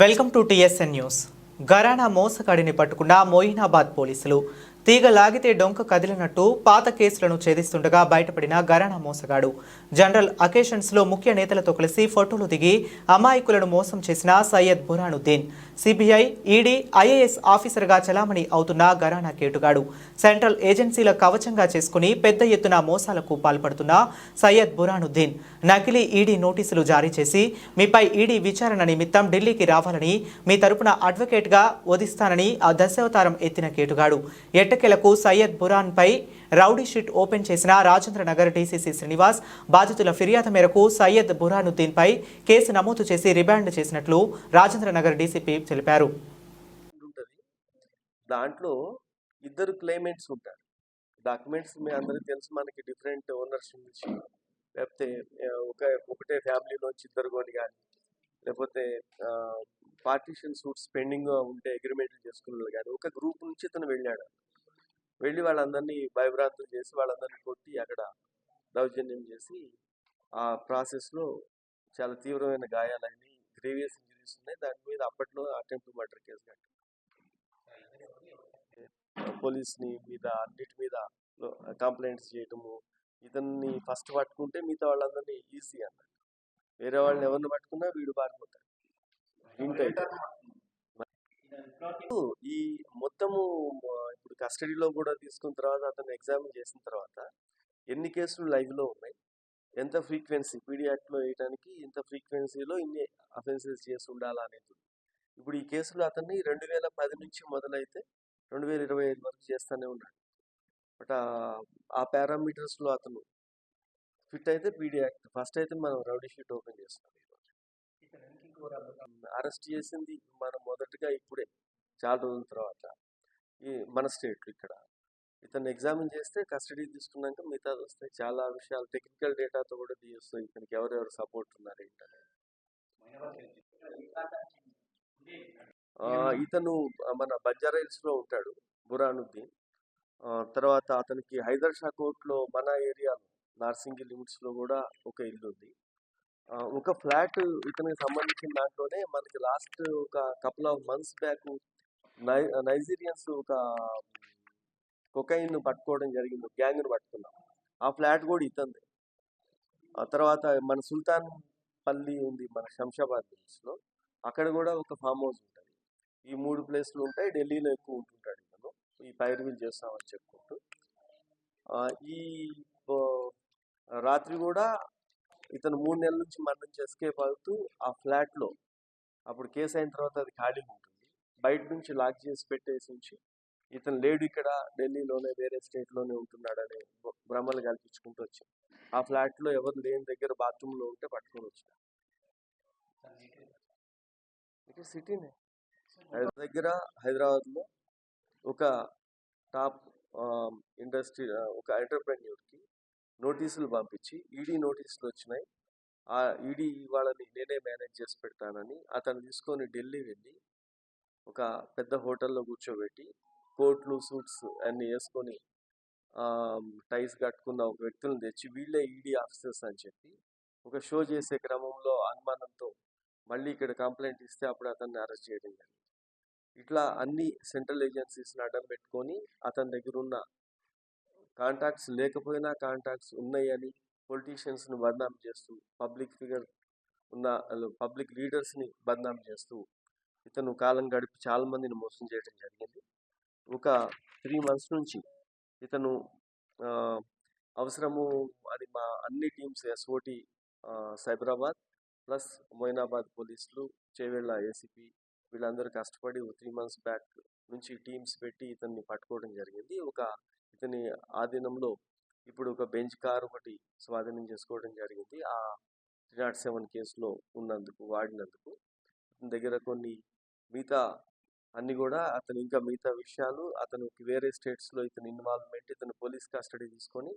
Welcome to TSN news. Gharana మోసగాడిని పట్టుకున్న మోయినాబాద్ పోలీసులు. తీగ లాగితే డొంక కదిలినట్టు పాత కేసులను ఛేదిస్తుండగా బయటపడిన గరానా మోసగాడు. జనరల్ అకేషన్స్లో ముఖ్య నేతలతో కలిసి ఫోటోలు దిగి అమాయకులను మోసం చేసిన Syed Burhanuddin. CBI ED IAS ఆఫీసర్గా చలామణి అవుతున్న గరానా కేటుగాడు. సెంట్రల్ ఏజెన్సీల కవచంగా చేసుకుని పెద్ద ఎత్తున మోసాలకు పాల్పడుతున్న సయ్యద్ బురానుద్దీన్. నకిలీ ఈడీ నోటీసులు జారీ చేసి మీపై ఈడీ విచారణ నిమిత్తం ఢిల్లీకి రావాలని మీ తరపున అడ్వకేట్గా వధిస్తానని ఆ దశావతారం ఎత్తిన కేటుగాడు. ఎట్టకేలకు సయ్యద్ బురాన్పై రౌడీ షీట్ ఓపెన్ చేసిన రాజేంద్ర నగర్ డీసీసీ శ్రీనివాస్ బాధితుల ఫిర్యాదు మేరకు సయ్యద్ బురానుద్దీన్పై కేసు నమోదు చేసి రిమాండ్ చేసినట్లు రాజేంద్ర నగర్ డీసీపీ తెలిపారు. ఉంటుంది. దాంట్లో ఇద్దరు క్లైమెంట్స్ ఉంటారు. డాక్యుమెంట్స్ మీ అందరికీ తెలుసు మనకి డిఫరెంట్ ఓనర్స్ నుంచి లేకపోతే ఒక ఒకటే ఫ్యామిలీలోంచి ఇద్దరు కొని కానీ లేకపోతే పార్టీషన్ సూట్స్ పెండింగ్ ఉంటే అగ్రిమెంట్లు చేసుకున్న కానీ ఒక గ్రూప్ నుంచి ఇతను వెళ్ళాడు. వెళ్ళి వాళ్ళందరినీ భయభ్రాంతులు చేసి వాళ్ళందరినీ కొట్టి అక్కడ దౌర్జన్యం చేసి ఆ ప్రాసెస్లో చాలా తీవ్రమైన గాయాలని గ్రేవియస్ ఇంజరీస్ ఉన్నాయి. దాని మీద అప్పట్లో అటెంప్ట్ మర్డర్ కేసు కట్టారు. పోలీస్ని మీద అన్నిటి మీద కంప్లైంట్స్ చేయటము ఇతన్ని ఫస్ట్ పట్టుకుంటే మిగతా వాళ్ళందరినీ ఈజీ అన్నట్టు. వేరే వాళ్ళని ఎవరిని పట్టుకున్నా వీడు పారిపోతాడు. అయితే ఈ మొత్తము ఇప్పుడు కస్టడీలో కూడా తీసుకున్న తర్వాత అతను ఎగ్జామిన్ చేసిన తర్వాత ఎన్ని కేసులు లైవ్లో ఉన్నాయి? ఎంత ఫ్రీక్వెన్సీ? పీడియాక్ట్లో వేయడానికి ఇంత ఫ్రీక్వెన్సీలో ఇన్ని అఫెన్సెస్ చేసి ఉండాలా అనేది ఇప్పుడు ఈ కేసులో అతన్ని రెండు వేల పది నుంచి మొదలైతే రెండు వేల ఇరవై ఐదు వరకు చేస్తూనే ఉన్నాడు. బట్ ఆ పారామీటర్స్లో అతను ఫిట్ అయితే పీడీ యాక్ట్ ఫస్ట్ అయితే మనం రౌడీ షీట్ ఓపెన్ చేస్తాం అరెస్ట్ చేసింది మనం మొదటగా ఇప్పుడే చాలా రోజుల తర్వాత. ఈ మన స్టేట్ ఇక్కడ. ఇతను ఎగ్జామిన్ చేస్తే కస్టడీ తీసుకున్నాక మిగతాది వస్తాయి. చాలా విషయాలు టెక్నికల్ డేటాతో కూడా తీస్తాయి ఇతనికి ఎవరెవరు సపోర్ట్ ఉన్నారు ఏంటని ఇతను మన బంజారా హిల్స్లో ఉంటాడు బురానుద్దీన్. తర్వాత అతనికి హైదర్ షా కోర్ట్లో మన ఏరియాలో నార్సింగి లిమిట్స్లో కూడా ఒక ఇల్లు ఉంది ఒక ఫ్లాట్ ఇతనికి సంబంధించిన దాంట్లోనే మనకి లాస్ట్ ఒక కపుల్ ఆఫ్ మంత్స్ బ్యాక్ నై నైజీరియన్స్ ఒక కొకైన్ పట్టుకోవడం జరిగింది గ్యాంగ్ను పట్టుకున్నాం. ఆ ఫ్లాట్ కూడా ఇతంది ఆ తర్వాత మన సుల్తాన్ పల్లి ఉంది మన శంషాబాద్ హిల్స్లో. అక్కడ కూడా ఒక ఫామ్ హౌస్ ఉంటుంది. ఈ మూడు ప్లేస్లు ఉంటాయి ఢిల్లీలో ఎక్కువ ఉంటుంటాడు ఇతను. ఈ పైరువీలు చేస్తామని చెప్పుకుంటూ. ఈ రాత్రి కూడా ఇతను మూడు నెలల నుంచి మన నుంచి ఎస్కేప్ అవుతూ ఆ ఫ్లాట్లో అప్పుడు కేసు అయిన తర్వాత అది ఖాళీగా ఉంటుంది. బయట నుంచి లాక్ చేసి పెట్టేసి ఉంచి ఇతను లేడు ఇక్కడ ఢిల్లీలోనే వేరే స్టేట్లోనే ఉంటున్నాడనే భ్రమలు కల్పించుకుంటూ వచ్చి ఆ ఫ్లాట్లో ఎవరు లేని దగ్గర బాత్రూంలో ఉంటే పట్టుకొని వచ్చిన ఇక్కడ సిటీనే. హైదరాబాద్ దగ్గర హైదరాబాద్లో ఒక టాప్ ఇండస్ట్రీ ఒక ఎంటర్ప్రెన్యూర్కి నోటీసులు పంపించి ఈడీ నోటీసులు వచ్చినాయి. ఆ ఈడీ వాళ్ళని నేనే మేనేజ్ చేసి పెడతానని అతను తీసుకొని ఢిల్లీ వెళ్ళి ఒక పెద్ద హోటల్లో కూర్చోబెట్టి కోట్లు సూట్స్ అన్నీ వేసుకొని టైస్ కట్టుకున్న ఒక వ్యక్తులను తెచ్చి వీళ్ళే ఈడీ ఆఫీసర్స్ అని చెప్పి ఒక షో చేసే క్రమంలో అనుమానంతో మళ్ళీ ఇక్కడ కంప్లైంట్ ఇస్తే అప్పుడు అతన్ని అరెస్ట్ చేయడం జరిగింది. ఇట్లా అన్ని సెంట్రల్ ఏజెన్సీస్ని అడ్డం పెట్టుకొని అతని దగ్గర ఉన్న కాంటాక్ట్స్ లేకపోయినా కాంటాక్ట్స్ ఉన్నాయని పొలిటీషియన్స్ని బదనాం చేస్తూ పబ్లిక్ ఫిగర్ ఉన్న పబ్లిక్ లీడర్స్ని బదనాం చేస్తూ ఇతను కాలం గడిపి చాలా మందిని మోసం చేయడం జరిగింది. ఒక త్రీ మంత్స్ నుంచి ఇతను అవసరము అది మా అన్ని teams SOT Cyberabad plus Moinabad పోలీసులు చేవెళ్ళ ఏసీపీ వీళ్ళందరూ కష్టపడి త్రీ మంత్స్ బ్యాక్ నుంచి టీమ్స్ పెట్టి ఇతన్ని పట్టుకోవడం జరిగింది. ఒక ఇతని ఆధీనంలో ఇప్పుడు ఒక బెంచ్ కార్ ఒకటి స్వాధీనం చేసుకోవడం జరిగింది. ఆ త్రీ నాట్ సెవెన్ కేసులో ఉన్నందుకు వాడినందుకు. అతని దగ్గర కొన్ని మిగతా అన్ని కూడా అతను ఇంకా మిగతా విషయాలు అతను వేరే స్టేట్స్లో ఇతని ఇన్వాల్వ్మెంట్ ఇతను పోలీస్ కస్టడీ తీసుకొని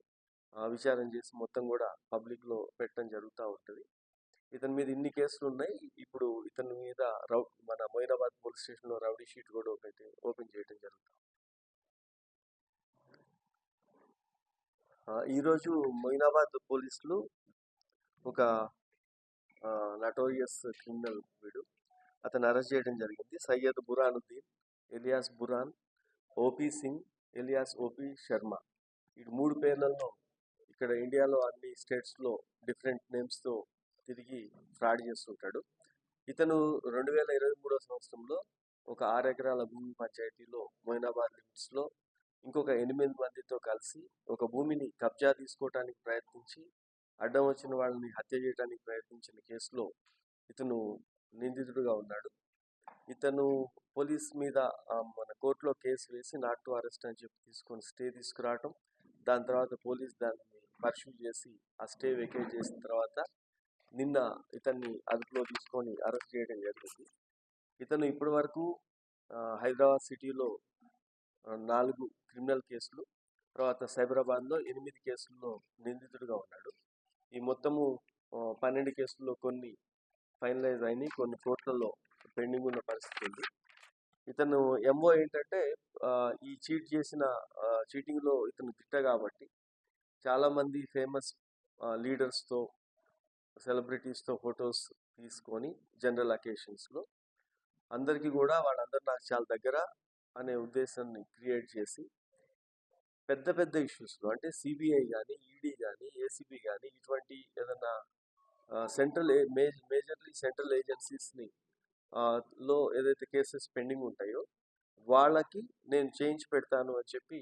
విచారణ చేసి మొత్తం కూడా పబ్లిక్లో పెట్టడం జరుగుతూ ఉంటుంది. ఇతని మీద ఇన్ని కేసులు ఉన్నాయి. ఇప్పుడు ఇతని మీద రౌ మొయినాబాద్ పోలీస్ స్టేషన్లో రౌడీ షీట్ కూడా ఒకటి ఓపెన్ చేయడం జరుగుతుంది ఈరోజు మొయినాబాద్ పోలీసులు ఒక నటోరియస్ క్రిమినల్ వీడు అతను అరెస్ట్ చేయడం జరిగింది. Syed Burhanuddin alias Burhan OP Singh alias OP Sharma. ఈ మూడు పేర్లలో ఇక్కడ ఇండియాలో అన్ని స్టేట్స్లో డిఫరెంట్ నేమ్స్తో తిరిగి ఫ్రాడ్ చేస్తుంటాడు. ఇతను రెండు వేల ఇరవై మూడో సంవత్సరంలో ఒక ఆరు ఎకరాల భూమి పంచాయతీలో మొయినాబాద్ లిమిట్స్లో ఇంకొక ఎనిమిది మందితో కలిసి ఒక భూమిని కబ్జా తీసుకోవటానికి ప్రయత్నించి అడ్డం వచ్చిన వాళ్ళని హత్య చేయడానికి ప్రయత్నించిన కేసులో ఇతను నిందితుడుగా ఉన్నాడు. ఇతను పోలీస్ మీద మన కోర్టులో కేసు వేసి నాట్ టు అరెస్ట్ అని చెప్పి తీసుకొని స్టే తీసుకురావటం దాని తర్వాత పోలీస్ దాన్ని పర్ష్యూ చేసి ఆ స్టే వెకేట్ చేసిన తర్వాత నిన్న ఇతన్ని అదుపులో తీసుకొని అరెస్ట్ చేయడం జరిగింది. ఇతను ఇప్పటి వరకు హైదరాబాద్ సిటీలో నాలుగు క్రిమినల్ కేసులు తర్వాత సైబరాబాద్లో ఎనిమిది కేసుల్లో నిందితుడిగా ఉన్నాడు. ఈ మొత్తము పన్నెండు కేసుల్లో కొన్ని ఫైనలైజ్ అయినాయి కొన్ని కోర్టులలో పెండింగ్ ఉన్న పరిస్థితి ఉంది. ఇతను ఎంఓ ఏంటంటే ఈ చీట్ చేసిన చీటింగ్లో ఇతను తిట్ట కాబట్టి చాలామంది ఫేమస్ లీడర్స్తో సెలబ్రిటీస్తో ఫొటోస్ తీసుకొని జనరల్ అకేషన్స్లో. అందరికీ కూడా వాళ్ళందరూ నాకు చాలా దగ్గర అనే ఉద్దేశాన్ని క్రియేట్ చేసి పెద్ద పెద్ద ఇష్యూస్లో అంటే సిబిఐ కానీ ఈడీ కానీ ఏసీబీ కానీ ఇటువంటి ఏదైనా సెంట్రల్ మేజర్లీ సెంట్రల్ ఏజెన్సీస్ని లో ఏదైతే కేసెస్ పెండింగ్ ఉంటాయో వాళ్ళకి నేను చేయించి పెడతాను అని చెప్పి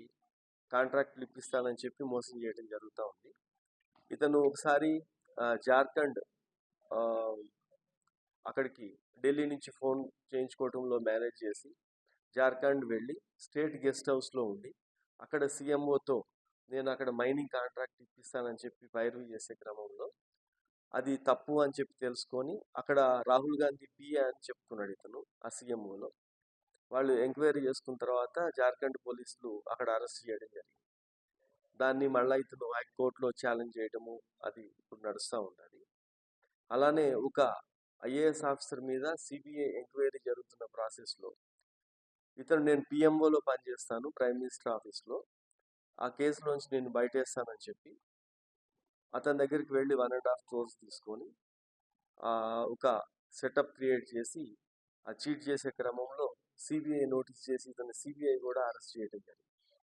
కాంట్రాక్ట్లు ఇప్పిస్తానని చెప్పి మోసం చేయడం జరుగుతూ ఉంది. ఇతను ఒకసారి జార్ఖండ్ అక్కడికి ఢిల్లీ నుంచి ఫోన్ చేయించుకోవడంలో మేనేజ్ చేసి జార్ఖండ్ వెళ్ళి స్టేట్ గెస్ట్ హౌస్లో ఉండి అక్కడ సీఎంఓతో నేను అక్కడ మైనింగ్ కాంట్రాక్ట్ ఇప్పిస్తానని చెప్పి వైరు చేసే క్రమంలో అది తప్పు అని చెప్పి తెలుసుకొని అక్కడ రాహుల్ గాంధీ పిఏ అని చెప్పుకున్నాడు ఇతను ఆ సీఎంఓలో. వాళ్ళు ఎంక్వైరీ చేసుకున్న తర్వాత జార్ఖండ్ పోలీసులు అక్కడ అరెస్ట్ చేయడం జరిగింది. దాన్ని మళ్ళీ ఇతను హైకోర్టులో ఛాలెంజ్ చేయడము అది ఇప్పుడు నడుస్తూ ఉన్నది అలానే ఒక ఐఏఎస్ ఆఫీసర్ మీద సిబిఐ ఎంక్వైరీ జరుగుతున్న ప్రాసెస్లో ఇతను నేను పిఎంఓలో పనిచేస్తాను ప్రైమ్ మినిస్టర్ ఆఫీస్లో. ఆ కేసులోంచి నేను బయటేస్తానని చెప్పి అతని దగ్గరికి వెళ్ళి వన్ అండ్ హాఫ్ క్రోర్స్ తీసుకొని ఒక సెటప్ క్రియేట్ చేసి ఆ చీట్ చేసే క్రమంలో సిబిఐ నోటీస్ చేసి ఇతను సిబిఐ కూడా అరెస్ట్ చేయడం జరిగింది.